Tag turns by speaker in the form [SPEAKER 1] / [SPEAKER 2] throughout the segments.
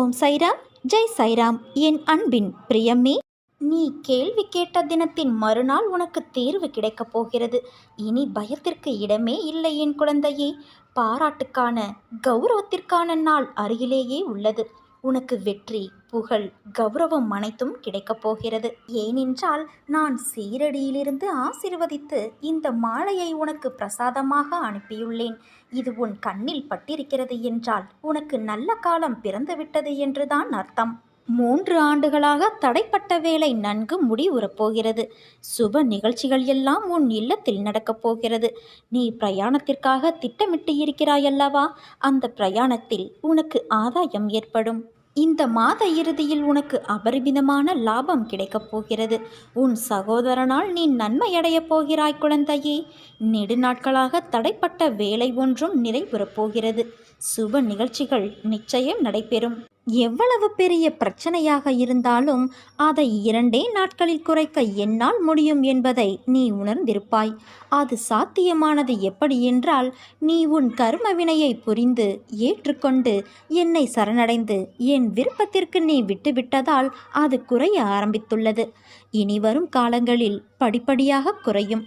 [SPEAKER 1] ஓம் சைராம் ஜெய் சைராம். என் அன்பின் பிரியமே நீ கேள்வி கேட்ட தினத்தின் மறுநாள் உனக்கு தேர்வு கிடைக்கப் போகிறது. இனி பயத்திற்கு இடமே இல்லை என் குழந்தையே. பாராட்டுக்கான கௌரவத்திற்கான நாள் அருகிலேயே உள்ளது. உனக்கு வெற்றி புகழ் கௌரவம் அனைத்தும் கிடைக்கப் போகிறது. ஏனென்றால் நான் சீரடியிலிருந்து ஆசிர்வதித்து இந்த மாலையை உனக்கு பிரசாதமாக அனுப்பியுள்ளேன். இது உன் கண்ணில் பட்டிருக்கிறது என்றால் உனக்கு நல்ல காலம் பிறந்துவிட்டது என்றுதான் அர்த்தம். மூன்று ஆண்டுகளாக தடைப்பட்ட வேலை நன்கு முடிவுறப் போகிறது. சுப நிகழ்ச்சிகள் எல்லாம் உன் இல்லத்தில் நடக்கப் போகிறது. நீ பிரயாணத்திற்காக திட்டமிட்டு இருக்கிறாயல்லவா? அந்த பிரயாணத்தில் உனக்கு ஆதாயம் ஏற்படும். இந்த மாத இறுதியில் உனக்கு அபரிமிதமான லாபம் கிடைக்கப் போகிறது. உன் சகோதரனால் நீ நன்மையடையப் போகிறாய் குழந்தையே. நெடுநாட்களாக தடைப்பட்ட வேலை ஒன்றும் நிறைவுறப் போகிறது. சுப நிகழ்ச்சிகள் நிச்சயம் நடைபெறும். எவ்வளவு பெரிய பிரச்சனையாக இருந்தாலும் அதை இரண்டே நாட்களில் குறைக்க என்னால் முடியும் என்பதை நீ உணர்ந்திருப்பாய். அது சாத்தியமானது எப்படி என்றால் நீ உன் கர்ம வினையை புரிந்து ஏற்றுக்கொண்டு என்னை சரணடைந்து என் விருப்பத்திற்கு நீ விட்டுவிட்டதால் அது குறைய ஆரம்பித்துள்ளது. இனி வரும் காலங்களில் படிப்படியாக குறையும்.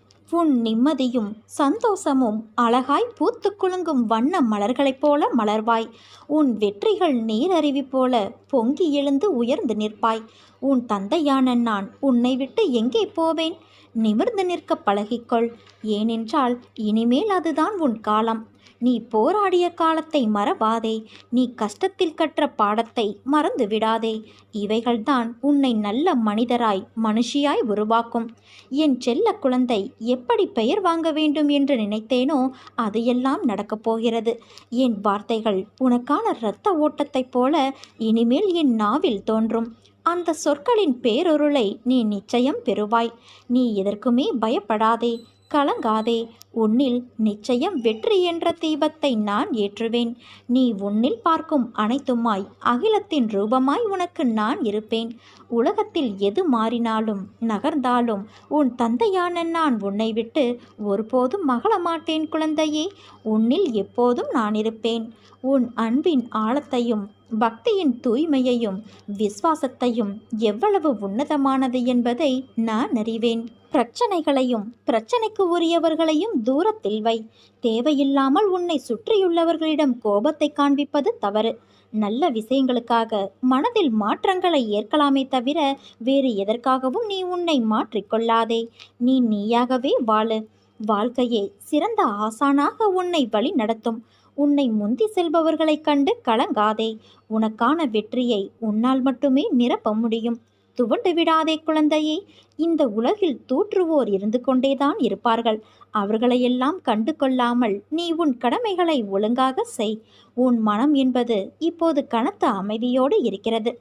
[SPEAKER 1] உன் நிம்மதியும் சந்தோஷமும் அழகாய் பூத்து குலுங்கும் வண்ண மலர்களைப் போல மலர்வாய். உன் வெற்றிகள் நீரருவி போல பொங்கி எழுந்து உயர்ந்து நிற்பாய். உன் தந்தையான நான் உன்னை விட்டு எங்கே போவேன்? நிமிர்ந்து நிற்க பழகிக்கொள். ஏனென்றால் இனிமேல் அதுதான் உன் காலம். நீ போராடிய காலத்தை மறவாதே. நீ கஷ்டத்தில் கற்ற பாடத்தை மறந்து விடாதே. இவைகள்தான் உன்னை நல்ல மனிதராய் மனுஷியாய் உருவாக்கும். என் செல்ல குழந்தை எப்படி பெயர் வாங்க வேண்டும் என்று நினைத்தேனோ அது எல்லாம் நடக்கப் போகிறது. என் வார்த்தைகள் உனக்கான இரத்த ஓட்டத்தைப் போல இனிமேல் என் நாவில் தோன்றும். அந்த சொற்களின் பேரொருளை நீ நிச்சயம் பெறுவாய். நீ எதற்குமே பயப்படாதே. கலங்காதே. உன்னில் நிச்சயம் வெற்றி என்ற தீபத்தை நான் ஏற்றுவேன். நீ உன்னில் பார்க்கும் அனைத்துமாய் அகிலத்தின் ரூபமாய் உனக்கு நான் இருப்பேன். உலகத்தில் எது மாறினாலும் நகர்ந்தாலும் உன் தந்தையான நான் உன்னை விட்டு ஒருபோதும் மகள மாட்டேன் குழந்தையே. உன்னில் எப்போதும் நான் இருப்பேன். உன் அன்பின் ஆழத்தையும் பக்தியின் தூய்மையையும் விசுவாசத்தையும் எவ்வளவு உன்னதமானது என்பதை நான் அறிவேன். பிரச்சனைகளையும் பிரச்சனைக்கு உரியவர்களையும் தூரத்தில் வை. தேவையில்லாமல் உன்னை சுற்றியுள்ளவர்களிடம் கோபத்தை காண்பிப்பது தவறு. நல்ல விஷயங்களுக்காக மனதில் மாற்றங்களை ஏற்கலாமே தவிர வேறு எதற்காகவும் நீ உன்னை மாற்றிக்கொள்ளாதே. நீ நீயாகவே வாழு. வாழ்க்கையே சிறந்த ஆசானாக உன்னை வழி நடத்தும் உன்னை முந்தி செல்பவர்களைக் கண்டு கலங்காதே. உனக்கான வெற்றியை உன்னால் மட்டுமே நிரப்ப முடியும். துவண்டு விடாதே குழந்தையே. இந்த உலகில் தூற்றுவோர் இருந்து கொண்டேதான் இருப்பார்கள். அவர்களையெல்லாம் கண்டு கொள்ளாமல் நீ உன் கடமைகளை ஒழுங்காக செய். உன் மனம் என்பது இப்போது கனத்த அமைதியோடு இருக்கிறது.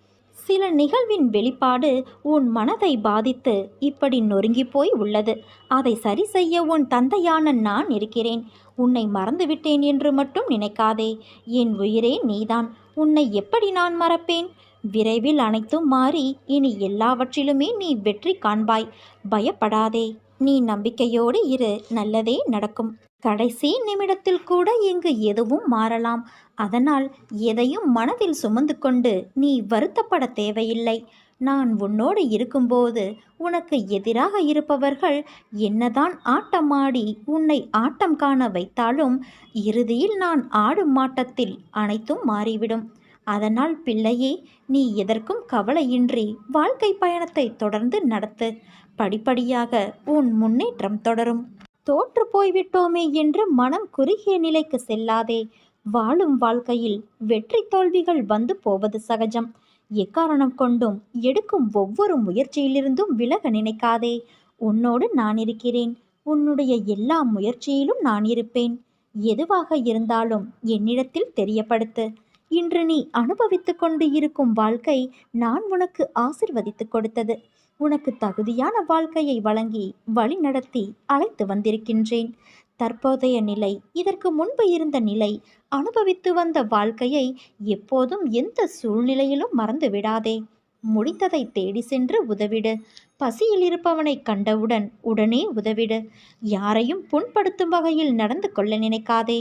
[SPEAKER 1] சில நிகழ்வின் வெளிப்பாடு உன் மனதை பாதித்து இப்படி நொறுங்கி போய் உள்ளது. அதை சரி செய்ய உன் தந்தையான நான் இருக்கிறேன். உன்னை மறந்துவிட்டேன் என்று மட்டும் நினைக்காதே. என் உயிரே நீதான். உன்னை எப்படி நான் மறப்பேன்? விரைவில் அனைத்தும் மாறி இனி எல்லாவற்றிலுமே நீ வெற்றி காண்பாய். பயப்படாதே. நீ நம்பிக்கையோடு இரு. நல்லதே நடக்கும். கடைசி நிமிடத்தில் கூட இங்கு எதுவும் மாறலாம். அதனால் எதையும் மனதில் சுமந்து கொண்டு நீ வருத்தப்பட தேவையில்லை. நான் உன்னோடு இருக்கும்போது உனக்கு எதிராக இருப்பவர்கள் என்னதான் ஆட்டமாடி உன்னை ஆட்டம் காண வைத்தாலும் இறுதியில் நான் ஆடும் மாட்டத்தில் அனைத்தும் மாறிவிடும். அதனால் பிள்ளையே நீ எதற்கும் கவலையின்றி வாழ்க்கை பயணத்தை தொடர்ந்து நடத்து. படிப்படியாக உன் முன்னேற்றம் தொடரும். தோற்று போய்விட்டோமே என்று மனம் குறுகிய நிலைக்கு செல்லாதே. வாழும் வாழ்க்கையில் வெற்றி தோல்விகள் வந்து போவது சகஜம். எக்காரணம் கொண்டும் எடுக்கும் ஒவ்வொரு முயற்சியிலிருந்தும் விலக நினைக்காதே. உன்னோடு நான் இருக்கிறேன். உன்னுடைய எல்லா முயற்சியிலும் நான் இருப்பேன். எதுவாக இருந்தாலும் என்னிடத்தில் தெரியப்படுத்து. இன்று நீ அனுபவித்துக் கொண்டு இருக்கும் வாழ்க்கை நான் உனக்கு ஆசிர்வதித்து கொடுத்தது. உனக்கு தகுதியான வாழ்க்கையை வழங்கி வழி நடத்தி அழைத்து வந்திருக்கின்றேன். தற்போதைய நிலை இதற்கு முன்பு இருந்த நிலை அனுபவித்து வந்த வாழ்க்கையை எப்போதும் எந்த சூழ்நிலையிலும் மறந்து விடாதே. முடித்ததை தேடி சென்று உதவிடு. பசியில் இருப்பவனை கண்டவுடன் உடனே உதவிடு. யாரையும் புண்படுத்தும் வகையில் நடந்து கொள்ள நினைக்காதே.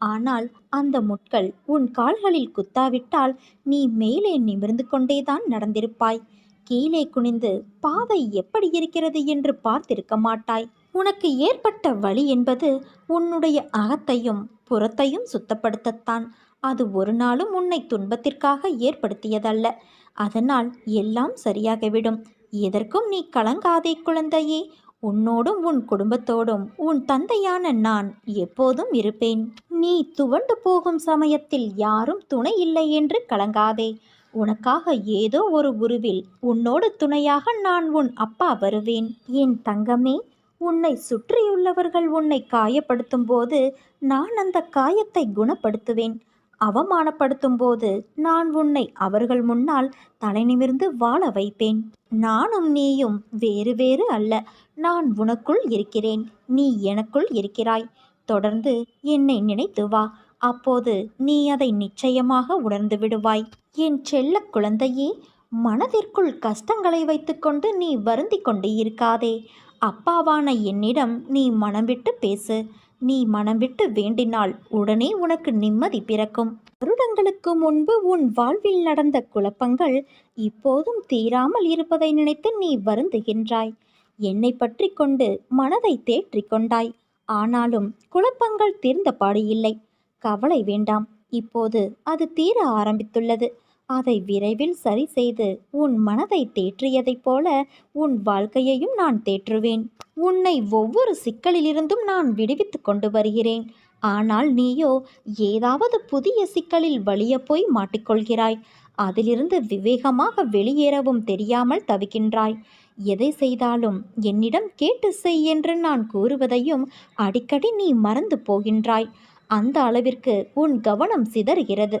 [SPEAKER 1] ஆனால் அந்த முட்கள் உன் கால்களில் குத்தாவிட்டால் நீ மேலே நிமிர்ந்து கொண்டேதான் நடந்திருப்பாய். கீழே குனிந்து பாதை எப்படி இருக்கிறது என்று பார்த்திருக்க மாட்டாய். உனக்கு ஏற்பட்ட வழி என்பது உன்னுடைய அகத்தையும் புறத்தையும் சுத்தப்படுத்தத்தான். அது ஒரு நாளும் உன்னை துன்பத்திற்காக ஏற்படுத்தியதல்ல. அதனால் எல்லாம் சரியாகிவிடும். எதற்கும் நீ கலங்காதே குழந்தையே. உன்னோடும் உன் குடும்பத்தோடும் உன் தந்தையான நான் எப்போதும் இருப்பேன். நீ துவண்டு போகும் சமயத்தில் யாரும் துணை இல்லை என்று கலங்காதே. உனக்காக ஏதோ ஒரு உருவில் உன்னோடு துணையாக நான் உன் அப்பா வருவேன். என் தங்கமே உன்னை சுற்றியுள்ளவர்கள் உன்னை காயப்படுத்தும் போது நான் அந்த காயத்தை குணப்படுத்துவேன். அவமானப்படுத்தும் போது நான் உன்னை அவர்கள் முன்னால் தலை நிமிர்ந்து வாழ வைப்பேன். நானும் நீயும் வேறு வேறு அல்ல. நான் உனக்குள் இருக்கிறேன். நீ எனக்குள் இருக்கிறாய். தொடர்ந்து என்னை நினைத்து வா. அப்போது நீ அதை நிச்சயமாக உணர்ந்து விடுவாய். என் செல்ல குழந்தையே மனதிற்குள் கஷ்டங்களை வைத்துக்கொண்டு நீ வருந்தி கொண்டு இருக்காதே அப்பாவான என்னிடம் நீ மனம் விட்டு பேசு. நீ மனம் விட்டு வேண்டினால் உடனே உனக்கு நிம்மதி பிறக்கும். வருடங்களுக்கு முன்பு உன் வாழ்வில் நடந்த குழப்பங்கள் இப்போதும் தீராமல் இருப்பதை நினைத்து நீ வருந்துகின்றாய். என்னை பற்றி கொண்டு மனதை தேற்றிக் கொண்டாய். ஆனாலும் குழப்பங்கள் தீர்ந்தபாடு இல்லை. கவலை வேண்டாம். இப்போது அது தீர ஆரம்பித்துள்ளது. அதை விரைவில் சரி செய்து உன் மனதை தேற்றியதைப் போல உன் வாழ்க்கையையும் நான் தேற்றுவேன். உன்னை ஒவ்வொரு சிக்கலிலிருந்தும் நான் விடுவித்து கொண்டு வருகிறேன். ஆனால் நீயோ ஏதாவது புதிய சிக்கலில் வலிய போய் மாட்டிக்கொள்கிறாய். அதிலிருந்து விவேகமாக வெளியேறவும் தெரியாமல் தவிக்கின்றாய். எதை செய்தாலும் என்னிடம் கேட்டு செய் என்று நான் கூறுவதையும் அடிக்கடி நீ மறந்து போகின்றாய். அந்த அளவிற்கு உன் கவனம் சிதறுகிறது.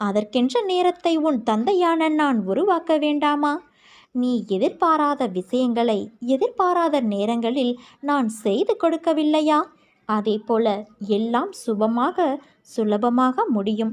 [SPEAKER 1] அதற்கென்ற நேரத்தை உன் தந்தையான நான் உருவாக்க வேண்டாமா? நீ எதிர்பாராத விஷயங்களை எதிர்பாராத நேரங்களில் நான் செய்து கொடுக்கவில்லையா? அதே போல எல்லாம் சுபமாக சுலபமாக முடியும்.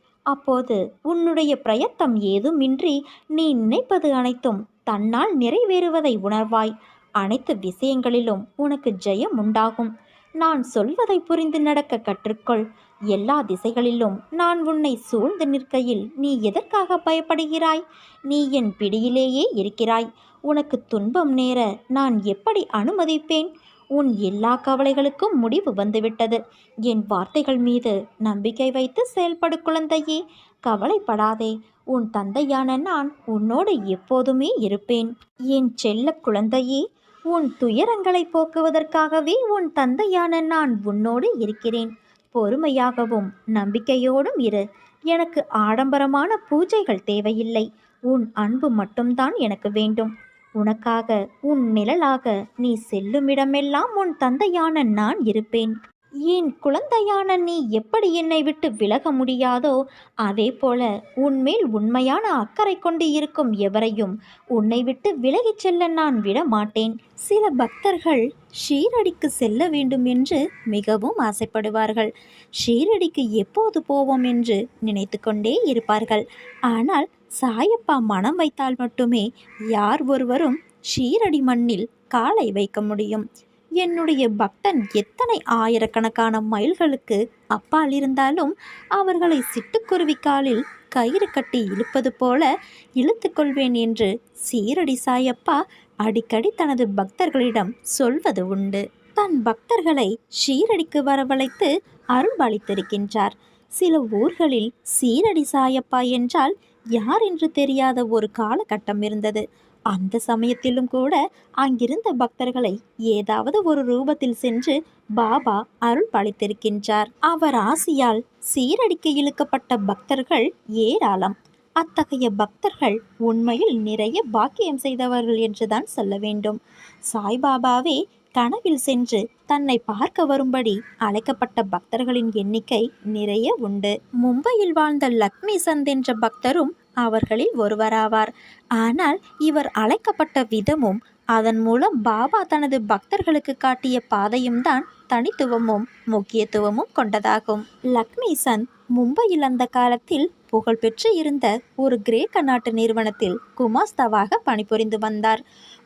[SPEAKER 1] அப்போது உன்னுடைய பிரயத்தம் ஏதுமின்றி நீ நினைப்பது அனைத்தும் தன்னால் நிறைவேறுவதை உணர்வாய். அனைத்து விஷயங்களிலும் உனக்கு ஜெயம் உண்டாகும். நான் சொல்வதை புரிந்து நடக்க கற்றுக்கொள். எல்லா திசைகளிலும் நான் உன்னை சூழ்ந்து நிற்கையில் நீ எதற்காக பயப்படுகிறாய்? நீ என் பிடியிலேயே இருக்கிறாய். உனக்கு துன்பம் நேர நான் எப்படி அனுமதிப்பேன்? உன் எல்லா கவலைகளுக்கும் முடிவு வந்துவிட்டது. என் வார்த்தைகள் மீது நம்பிக்கை வைத்து செயல்படு குழந்தையே கவலைப்படாதே. உன் தந்தையான நான் உன்னோடு எப்போதுமே இருப்பேன். என் செல்ல குழந்தையே உன் துயரங்களை போக்குவதற்காகவே உன் தந்தையான நான் உன்னோடு இருக்கிறேன். பொறுமையாகவும் நம்பிக்கையோடும் இரு. எனக்கு ஆடம்பரமான பூஜைகள் தேவையில்லை. உன் அன்பு மட்டும்தான் எனக்கு வேண்டும். உனக்காக உன் நிழலாக நீ செல்லுமிடமெல்லாம் உன் தந்தையான நான் இருப்பேன். என் குழந்தையான நீ எப்படி என்னை விட்டு விலக முடியாதோ அதே போல உன்மேல் உண்மையான அக்கறை கொண்டு இருக்கும் எவரையும் உன்னை விட்டு விலகிச் செல்ல நான் விட மாட்டேன் சில பக்தர்கள் ஷீரடிக்கு செல்ல வேண்டும் என்று மிகவும் ஆசைப்படுவார்கள். ஷீரடிக்கு எப்போது போவோம் என்று நினைத்து கொண்டே இருப்பார்கள். ஆனால் சாயப்பா மனம் வைத்தால் மட்டுமே யார் ஒருவரும் ஷீரடி மண்ணில் காலை வைக்க முடியும். என்னுடைய பக்தன் எத்தனை ஆயிரக்கணக்கான மைல்களுக்கு அப்பால் இருந்தாலும் அவர்களை சிட்டுக்குருவி காலில் கயிறு கட்டி இழுப்பது போல இழுத்துக்கொள்வேன் என்று சீரடி சாயப்பா அடிக்கடி தனது பக்தர்களிடம் சொல்வது உண்டு. தன் பக்தர்களை ஷீரடிக்கு வரவழைத்து அருள்பாலித்திருக்கின்றார். சில ஊர்களில் சீரடி சாயப்பா என்றால் யார் என்று தெரியாத ஒரு காலகட்டம் இருந்தது. அந்த சமயத்திலும் கூட அங்கிருந்த பக்தர்களை ஏதாவது ஒரு ரூபத்தில் சென்று பாபா அருள் பளித்திருக்கின்றார் அவர் ஆசியால் சீரடிக்க இழுக்கப்பட்ட பக்தர்கள் ஏராளம். அத்தகைய பக்தர்கள் உண்மையில் நிறைய பாக்கியம் செய்தவர்கள் என்றுதான் சொல்ல வேண்டும். சாய்பாபாவே கனவில் சென்று தன்னை பார்க்க வரும்படி அழைக்கப்பட்ட பக்தர்களின் எண்ணிக்கை நிறைய உண்டு. மும்பையில் வாழ்ந்த லக்ஷ்மி சந்த் என்ற பக்தரும் அவர்களில் ஒருவராவார். ஆனால் இவர் அழைக்கப்பட்ட விதமும் அதன் மூலம் பாபா தனது பக்தர்களுக்கு காட்டிய பாதையும் தான் தனித்துவமும் முக்கியத்துவமும் கொண்டதாகும். லக்ஷ்மி சந்த் மும்பையில் அந்த காலத்தில் புகழ்பெற்று இருந்த ஒரு கிரேக்க நாட்டு நிறுவனத்தில் குமாஸ்தாவாக பணிபுரிந்து வந்தார்.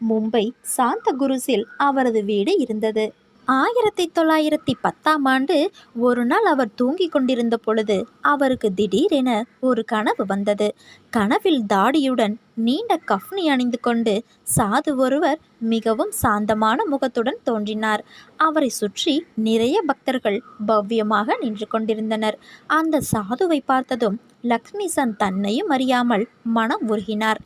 [SPEAKER 1] மும்பை சாந்த குருசில் அவரது வீடு இருந்தது. ஆயிரத்தி தொள்ளாயிரத்தி பத்தாம் ஆண்டு ஒரு நாள் அவர் தூங்கிக் கொண்டிருந்த பொழுது அவருக்கு திடீரென ஒரு கனவு வந்தது. கனவில் தாடியுடன் நீண்ட கஃப்னி அணிந்து கொண்டு சாது ஒருவர் மிகவும் சாந்தமான முகத்துடன் தோன்றினார். அவரை சுற்றி நிறைய பக்தர்கள் பவ்யமாக நின்று கொண்டிருந்தனர். அந்த சாதுவை பார்த்ததும் லக்ஷ்மிசன் தன்னையும் அறியாமல் மனம் உருகினார்.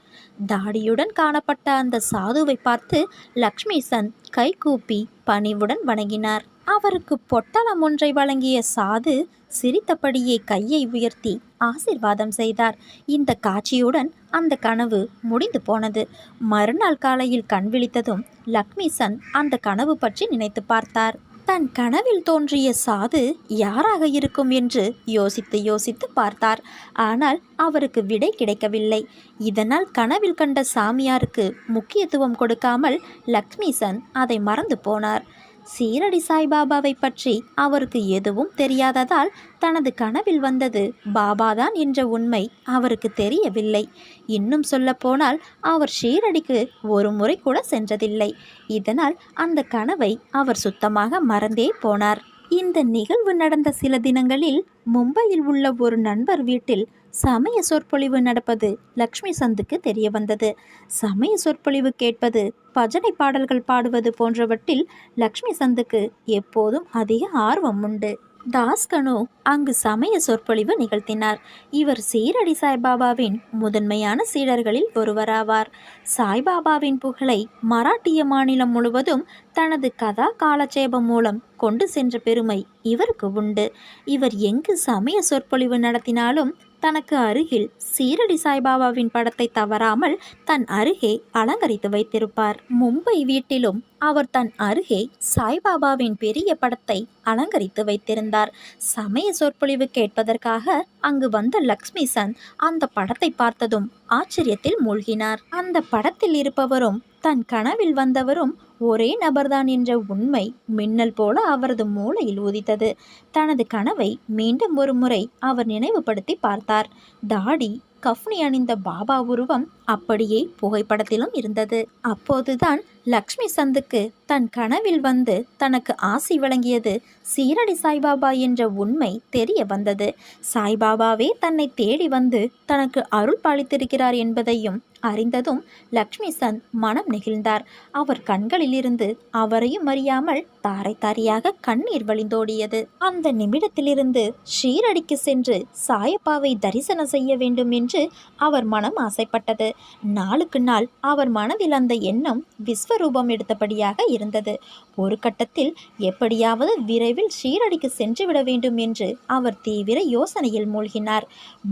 [SPEAKER 1] தாடியுடன் காணப்பட்ட அந்த சாதுவை பார்த்து லக்ஷ்மிசன் கைகூப்பி பணிவுடன் வணங்கினார். அவருக்கு பொட்டலம் ஒன்றை வழங்கிய சாது சிரித்தபடியே கையை உயர்த்தி ஆசிர்வாதம் செய்தார். இந்த காட்சியுடன் அந்த கனவு முடிந்து போனது. மறுநாள் காலையில் கண் விழித்ததும் லக்ஷ்மிசன் அந்த கனவு பற்றி நினைத்து பார்த்தார். தன் கனவில் தோன்றிய சாது யாராக இருக்கும் என்று யோசித்து யோசித்து பார்த்தார். ஆனால் அவருக்கு விடை கிடைக்கவில்லை. இதனால் கனவில் கண்ட சாமியாருக்கு முக்கியத்துவம் கொடுக்காமல் லக்ஷ்மிசன் அதை மறந்து போனார். சீரடி சாய்பாபாவை பற்றி அவருக்கு எதுவும் தெரியாததால் தனது கனவில் வந்தது. பாபாதான் என்ற உண்மை அவருக்கு தெரியவில்லை. இன்னும் சொல்லப்போனால் அவர் ஷீரடிக்கு ஒரு முறை கூட சென்றதில்லை. இதனால் அந்த கனவை அவர் சுத்தமாக மறந்தே போனார். இந்த நிகழ்வு நடந்த சில தினங்களில் மும்பையில் உள்ள ஒரு நண்பர் வீட்டில் சமய சொற்பொழிவு நடப்பது லக்ஷ்மி சந்துக்கு தெரிய வந்தது சமய சொற்பொழிவு கேட்பது பஜனை பாடல்கள் பாடுவது போன்றவற்றில் லக்ஷ்மி சந்துக்கு எப்போதும் அதிக ஆர்வம் உண்டு. தாஸ்கனு அங்கு சமய சொற்பொழிவு நிகழ்த்தினார். இவர் சீரடி சாய்பாபாவின் முதன்மையான சீடர்களில் ஒருவராவார். சாய்பாபாவின் புகழை மராட்டிய மாநிலம் முழுவதும் தனது கதா காலட்சேபம் மூலம் கொண்டு சென்ற பெருமை இவருக்கு உண்டு. இவர் எங்கு சமய சொற்பொழிவு நடத்தினாலும் தனக்கு அருகில் சீரடி சாய்பாபாவின் படத்தை தவறாமல் தன் அருகே அலங்கரித்து வைத்திருப்பார். மும்பை வீட்டிலும் அவர் தன் அருகே சாய்பாபாவின் பெரிய படத்தை அலங்கரித்து வைத்திருந்தார். சமய சொற்பொழிவு கேட்பதற்காக அங்கு வந்த லக்ஷ்மி சந்த் அந்த படத்தை பார்த்ததும் ஆச்சரியத்தில் மூழ்கினார். அந்த படத்தில் இருப்பவரும் தன் கனவில் வந்தவரும் ஒரே நபர்தான் என்ற உண்மை மின்னல் போல அவரது மூளையில் உதித்தது. தனது கனவை மீண்டும் ஒரு முறை அவர் நினைவுபடுத்தி பார்த்தார். தாடி கஃப்னி அணிந்த பாபா உருவம் அப்படியே புகைப்படத்திலும் இருந்தது. அப்போதுதான் லக்ஷ்மி சந்துக்கு தன் கனவில் வந்து தனக்கு ஆசி வழங்கியது சீரடி சாய்பாபா என்ற உண்மை தெரிய வந்தது. சாய்பாபாவே தன்னை தேடி வந்து தனக்கு அருள் பாலித்திருக்கிறார் என்பதையும் அறிந்ததும் லக்ஷ்மி சந்த் மனம் நெகிழ்ந்தார். அவர் கண்களிலிருந்து அவரையும் அறியாமல் தாரை தாரையாக கண்ணீர் வழிந்தோடியது. அந்த நிமிடத்திலிருந்து ஷீரடிக்கு சென்று சாயப்பாவை தரிசனம் செய்ய வேண்டும் என்று அவர் மனம் ஆசைப்பட்டது. நாளுக்கு நாள் அவர் மனதில் அந்த எண்ணம் விஸ்வரூபம் எடுத்தபடியாக இருந்தது. ஒரு கட்டத்தில் எப்படியாவது விரைவில் ஷீரடிக்கு சென்றுவிட வேண்டும் என்று அவர் தீவிர யோசனையில் மூழ்கினார்.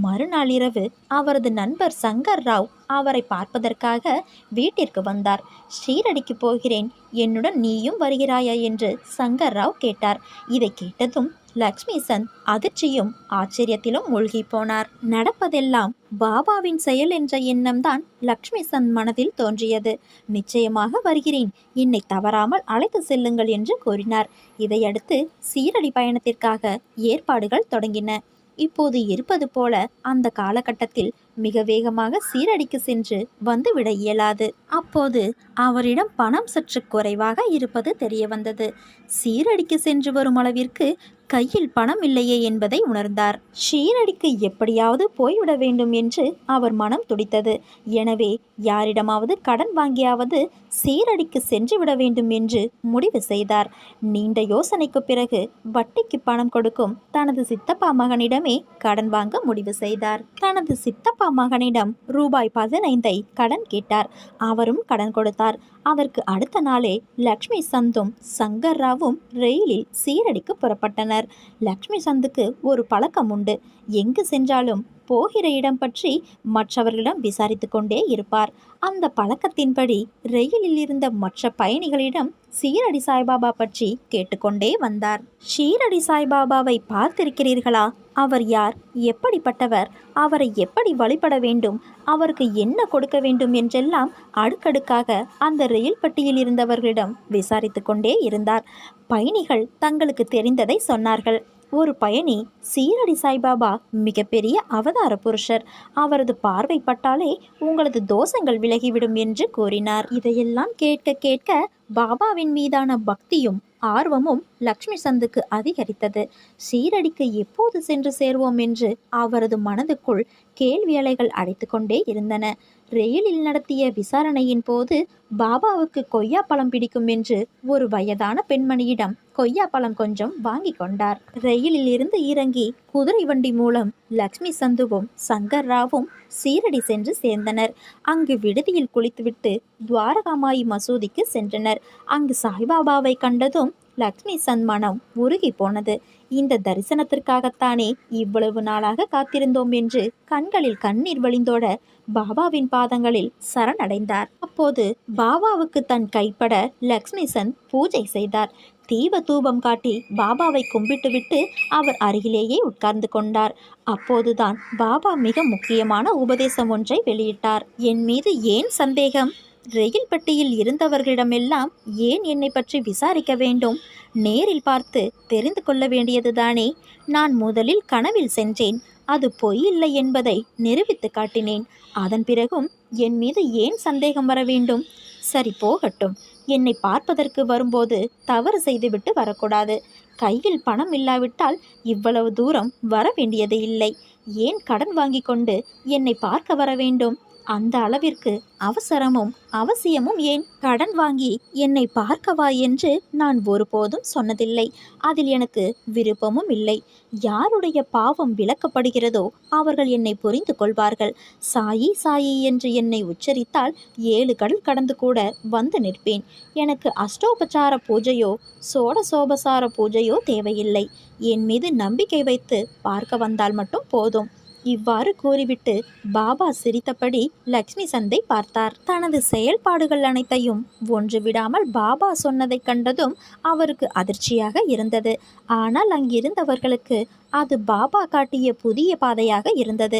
[SPEAKER 1] மறுநாள் இரவு அவரது நண்பர் சங்கர் ராவ் அவரை பார்ப்பதற்காக வீட்டிற்கு வந்தார். ஷீரடிக்கு போகிறேன். என்னுடன் நீயும் வருகிறாயா? என்று சங்கர் ராவ் கேட்டார். இதை கேட்டதும் லக்ஷ்மி அதிர்ச்சியும் ஆச்சரியத்திலும் மூழ்கி போனார் நடப்பதெல்லாம் பாபாவின் செயல் என்ற எண்ணம்தான் லக்ஷ்மி சந்த் மனதில் தோன்றியது. நிச்சயமாக வருகிறேன். என்னை தவறாமல் அழைத்து செல்லுங்கள் என்று கூறினார். இதையடுத்து சீரடி பயணத்திற்காக ஏற்பாடுகள் தொடங்கின. இப்போது இருப்பது போல அந்த காலகட்டத்தில் மிக வேகமாக சீரடிக்கு சென்று வந்துவிட இயலாது. அப்போது அவரிடம் பணம் சற்று குறைவாக இருப்பது தெரிய வந்தது சீரடிக்கு சென்று வரும் அளவிற்கு கையில் பணம் இல்லையே என்பதை உணர்ந்தார். ஷீரடிக்கு எப்படியாவது போய்விட வேண்டும் என்று அவர் மனம் துடித்தது. எனவே யாரிடமாவது கடன் வாங்கியாவது சீரடிக்கு சென்று விட வேண்டும் என்று முடிவு செய்தார். நீண்ட யோசனைக்கு பிறகு வட்டிக்கு பணம் கொடுக்கும் தனது சித்தப்பா மகனிடமே கடன் வாங்க முடிவு செய்தார். தனது சித்தப்பா மகனிடம் ரூபாய் பதினைந்தை கடன் கேட்டார். அவரும் கடன் கொடுத்தார். அதற்கு அடுத்த நாளே லக்ஷ்மி சந்தும் சங்கர் ராவும் ரயிலில் சீரடிக்கு புறப்பட்டனர். லக்ஷ்மி சந்துக்கு ஒரு பழக்கம் உண்டு எங்கு சென்றாலும் போகிற இடம் பற்றி மற்றவர்களிடம் விசாரித்து கொண்டே இருப்பார். அந்த பழக்கத்தின்படி ரயிலில் இருந்த மற்ற பயணிகளிடம் சீரடி சாய்பாபா பற்றி கேட்டுக்கொண்டே வந்தார். ஷீரடி சாய்பாபாவை பார்த்திருக்கிறீர்களா? அவர் யார்? எப்படிப்பட்டவர்? அவரை எப்படி வழிபட வேண்டும்? அவருக்கு என்ன கொடுக்க வேண்டும் என்றெல்லாம் அடுக்கடுக்காக அந்த ரயில் பட்டியில் இருந்தவர்களிடம் விசாரித்து கொண்டே இருந்தார். பயணிகள் தங்களுக்கு தெரிந்ததை சொன்னார்கள். ஒரு பயணி சீரடி சாய்பாபா மிகப்பெரிய அவதார புருஷர். அவரது பார்வைப்பட்டாலே உங்களது தோஷங்கள் விலகிவிடும் என்று கூறினார். இதையெல்லாம் கேட்க கேட்க பாபாவின் மீதான பக்தியும் ஆர்வமும் லக்ஷ்மி சந்துக்கு அதிகரித்தது. சீரடிக்கு எப்போது சென்று சேர்வோம் என்று அவரது மனதுக்குள் கேள்வி அலைகள் அடைத்து கொண்டே இருந்தன. ரெயிலில் நடத்திய விசாரணையின் போது பாபாவுக்கு கொய்யா பழம் பிடிக்கும் என்று ஒரு வயதான பெண்மணியிடம் கொய்யா பழம் கொஞ்சம் வாங்கி கொண்டார். ரயிலில் இருந்து இறங்கி குதிரை வண்டி மூலம் லக்ஷ்மி சந்துவும் சங்கர் ராவும் சீரடி சென்று சேர்ந்தனர். அங்கு விடுதியில் குளித்துவிட்டு துவாரகாமாயி மசூதிக்கு சென்றனர். அங்கு சாய்பாபாவை கண்டதும் லக்ஷ்மி சன்மானம் உருகி போனது. இந்த தரிசனத்திற்காகத்தானே இவ்வளவு நாளாக காத்திருந்தோம் என்று கண்களில் கண்ணீர் வழிந்தோட பாபாவின் பாதங்களில் சரணடைந்தார். அப்போது பாபாவுக்கு தன் கைப்பட லக்ஷ்மி பூஜை செய்தார். தீப தூபம் காட்டி பாபாவை கும்பிட்டுவிட்டு அவர் அருகிலேயே உட்கார்ந்து கொண்டார். அப்போதுதான் பாபா மிக முக்கியமான உபதேசம் ஒன்றை வெளியிட்டார். என் மீது ஏன் சந்தேகம்? ரயில் பெட்டியில் இருந்தவர்களிடமெல்லாம் ஏன் என்னை பற்றி விசாரிக்க வேண்டும்? நேரில் பார்த்து தெரிந்து கொள்ள வேண்டியதுதானே. நான் முதலில் கனவில் சென்றேன். அது பொய் இல்லை என்பதை நிரூபித்து காட்டினேன். அதன் பிறகும் என் மீது ஏன் சந்தேகம் வர வேண்டும்? சரி போகட்டும். என்னை பார்ப்பதற்கு வரும்போது தவறு செய்துவிட்டு வரக்கூடாது. கையில் பணம் இல்லாவிட்டால் இவ்வளவு தூரம் வர வேண்டியது இல்லை. ஏன் கடன் வாங்கி கொண்டு என்னை பார்க்க வர வேண்டும்? அந்த அளவிற்கு அவசரமும் அவசியமும் ஏன்? கடன் வாங்கி என்னை பார்க்கவா என்று நான் ஒருபோதும் சொன்னதில்லை. அதில் எனக்கு விருப்பமும் இல்லை. யாருடைய பாவம் விளக்கப்படுகிறதோ அவர்கள் என்னை புரிந்து கொள்வார்கள். சாயி சாயி என்று என்னை உச்சரித்தால் ஏழு கடல் கடந்து கூட வந்து நிற்பேன். எனக்கு அஷ்டோபச்சார பூஜையோ சோட சோபசார பூஜையோ தேவையில்லை. என் மீது நம்பிக்கை வைத்து பார்க்க வந்தால் மட்டும் போதும். இவ்வாறு கூறிவிட்டு பாபா சிரித்தபடி லக்ஷ்மி சந்தை பார்த்தார். தனது செயல்பாடுகள் அனைத்தையும் ஒன்று விடாமல் பாபா சொன்னதை கண்டதும் அவருக்கு அதிர்ச்சியாக இருந்தது. ஆனால் அங்கிருந்தவர்களுக்கு அது பாபா காட்டிய புதிய பாதையாக இருந்தது.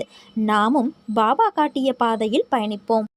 [SPEAKER 1] நாமும் பாபா காட்டிய பாதையில் பயணிப்போம்.